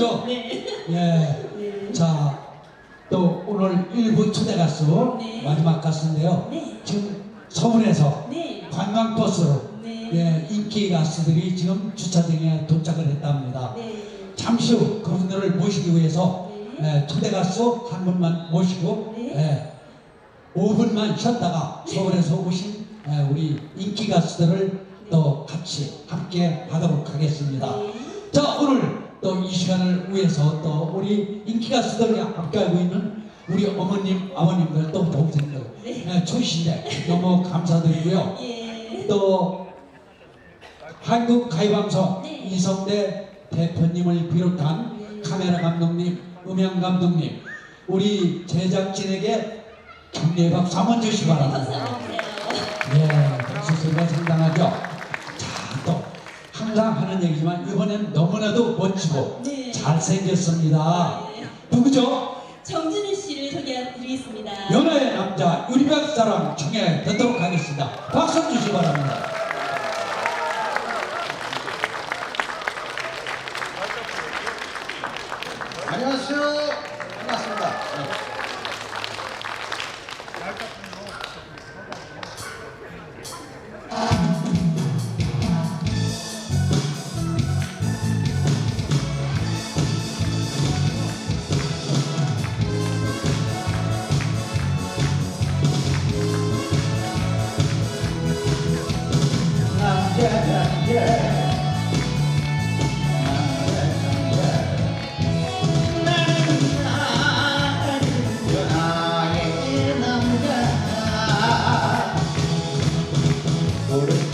하죠? 네. 예. 네. 자, 또 오늘 일부 초대 가수 네. 마지막 가수인데요. 네. 지금 서울에서 네. 관광버스로 네. 예, 인기 가수들이 지금 주차장에 도착을 했답니다. 네. 잠시 후 그분들을 모시기 위해서 네. 예, 초대 가수 한 분만 모시고 네. 예, 5분만 쉬었다가 서울에서 오신 예, 우리 인기 가수들을 또 같이 함께 하도록 하겠습니다. 네. 자 오늘 또 이 시간을 위해서 또 우리 인기 가수들이 함께하고 있는 우리 어머님, 아버님들 또 동생들 네. 예, 초신데 너무 감사드리고요. 예. 또 한국 가요방송 네. 이성대 대표님을 비롯한 네. 카메라 감독님, 음향 감독님, 우리 제작진에게 격려의 박수 한번 주시기 바랍니다. 감사합니다. 예, 박수 소리가 상당하죠. 항상 하는 얘기지만 이번엔 너무나도 멋지고 네. 잘생겼습니다. 네. 누구죠? 정준우 씨를 소개해드리겠습니다. 연하의 남자 유리백 사랑 청해 듣도록 하겠습니다. 박수 주시기 바랍니다. episode.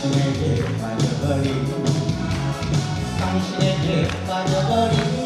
당신에게 빠져버린 당신에게 빠져버린.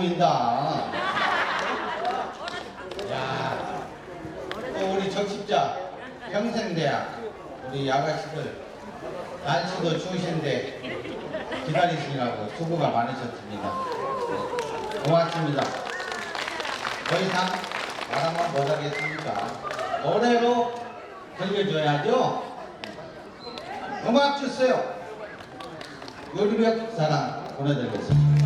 보인다. 야, 또 우리 적십자 평생대학 우리 아가씨들 날씨도 추우신데 기다리시느라고 수고가 많으셨습니다. 네, 고맙습니다. 더 이상 말하면 못하겠습니까? 노래로 들려줘야죠. 음악 주세요. 요리력 사랑 보내드리겠습니다.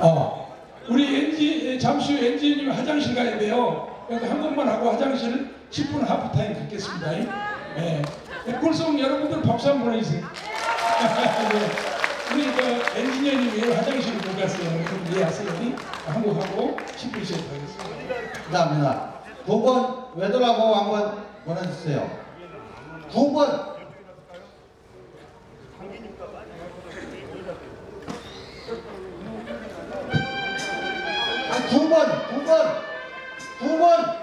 어, 우리 엔지 잠시 후 엔지님 화장실 가는데요. 그래서 한 번만 하고 화장실 10분 하프타임 갖겠습니다. 예. 네, 꿀송 여러분들 한번 보내주세요. 네. 우리 그 엔지니어님이 화장실 못 갔어요. 좀 이해하세요. 한국 하고 10분 시작하겠습니다. 감사합니다. 9번 외돌라고 한번 보내주세요. 9번. 두 번, 두 번, 두 번.